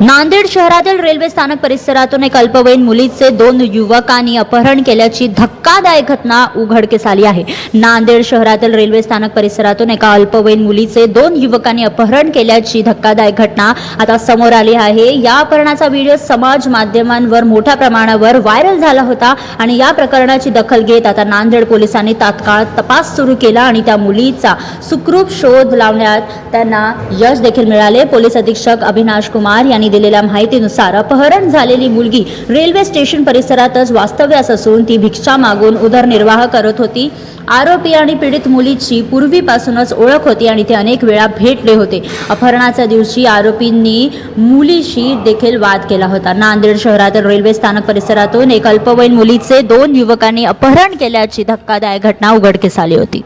नांदेड शहरातील रेल्वे स्थानक परिसरातून एक अल्पवयीन मुलीचे दोन युवकांनी अपहरण केल्याची धक्कादायक घटना उघडकीस आली आहे. नांदेड शहरातील रेल्वे स्थानक परिसरातून एका अल्पवयीन मुलीचे दोन युवकांनी अपहरण केल्याची धक्कादायक घटना आता समोर आली आहे. या अपहरणाचा व्हिडिओ समाज माध्यमांवर मोठ्या प्रमाणावर व्हायरल झाला होता आणि या प्रकरणाची दखल घेत आता नांदेड पोलिसांनी तात्काळ तपास सुरू केला आणि त्या मुलीचा सुखरूप शोध लावण्यात त्यांना यश देखील मिळाले. पोलीस अधीक्षक अविनाश कुमार यांनी दिलेल्या माहितीनुसार अपहरण झालेली मुलगी रेल्वे स्टेशन परिसरातच वास्तव्यास असून ती भिक्षा मागून उदरनिर्वाह करत होती. आरोपी आणि पीडित मुलीची पूर्वीपासूनच ओळख होती आणि ते अनेक वेळा भेटले होते. अपहरणाच्या दिवशी आरोपींनी मुलीशी देखील वाद केला होता. नांदेड शहरातील रेल्वे स्थानक परिसरातून एक अल्पवयीन मुलीचे दोन युवकांनी अपहरण केल्याची धक्कादायक घटना उघडकीस आली होती.